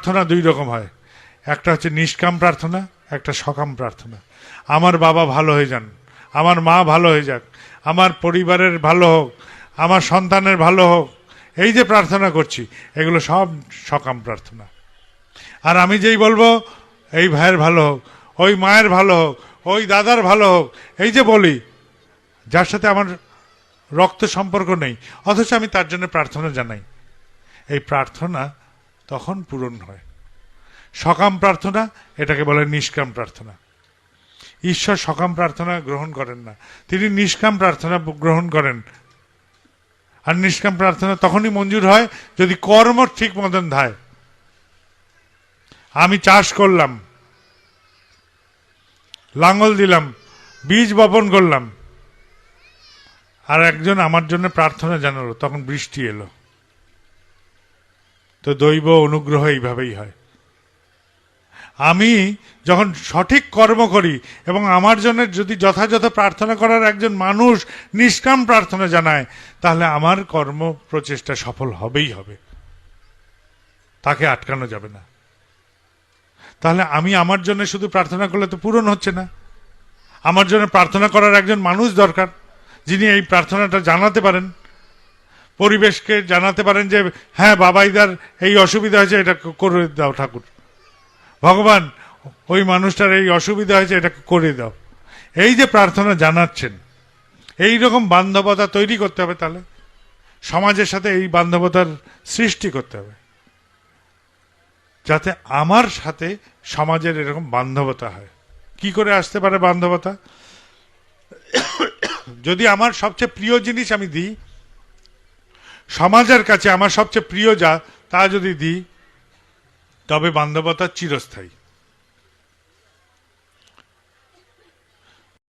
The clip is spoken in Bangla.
প্রার্থনা দুই রকম হয়। একটা হচ্ছে নিষ্কাম প্রার্থনা, একটা সকাম প্রার্থনা। আমার বাবা ভালো হয়ে যান, আমার মা ভালো হয়ে যাক, আমার পরিবারের ভালো হোক, আমার সন্তানের ভালো হোক, এই যে প্রার্থনা করছি, এগুলো সব সকাম প্রার্থনা। আর আমি যেই বলব, এই ভাইয়ের ভালো হোক, ওই মায়ের ভালো হোক, ওই দাদার ভালো হোক, এই যে বলি, যার সাথে আমার রক্ত সম্পর্ক নেই, অথচ আমি তার জন্য প্রার্থনা জানাই। এই প্রার্থনা তখন পূরণ হয়। সকাম প্রার্থনা, এটাকে বলে নিষ্কাম প্রার্থনা। ঈশ্বর সকাম প্রার্থনা গ্রহণ করেন না। তিনি নিষ্কাম প্রার্থনা গ্রহণ করেন। আর নিষ্কাম প্রার্থনা তখনই মঞ্জুর হয় যদি কর্ম ঠিক মতন ধায়। আমি চাষ করলাম লাঙ্গল দিলাম, বীজ বপন করলাম। আর একজন আমার জন্য প্রার্থনা জানালো, তখন বৃষ্টি এলো। তো দৈব অনুগ্রহ এইভাবেই হয়। আমি যখন সঠিক কর্ম করি এবং আমার জন্য যদি যথাযথ প্রার্থনা করার একজন মানুষ নিষ্কাম প্রার্থনা জানায়, তাহলে আমার কর্ম প্রচেষ্টা সফল হবেই হবে। তাকে আটকানো যাবে না। তাহলে আমি আমার জন্য শুধু প্রার্থনা করলে তো পূরণ হচ্ছে না। আমার জন্য প্রার্থনা করার একজন মানুষ দরকার, যিনি এই প্রার্থনাটা জানাতে পারেন। পরিবেশকে জানাতে পারেন যে হ্যাঁ বাবাইদার এই অসুবিধা হয়েছে, এটা করে দাও ঠাকুর। ভগবান, ওই মানুষটার এই অসুবিধা হয়েছে, এটা করে দাও। এই যে প্রার্থনা জানাচ্ছেন, এই রকম বান্ধবতা তৈরি করতে হবে তাহলে। সমাজের সাথে এই বান্ধবতার সৃষ্টি করতে হবে। যাতে আমার সাথে সমাজের এরকম বান্ধবতা হয়। কি করে আসতে পারে বান্ধবতা? যদি আমার সবচেয়ে প্রিয় জিনিস আমি দিই সমাজের কাছে আমার সবচেয়ে প্রিয় যা তা যদি দিই তবে বান্ধবতা চিরস্থায়ী।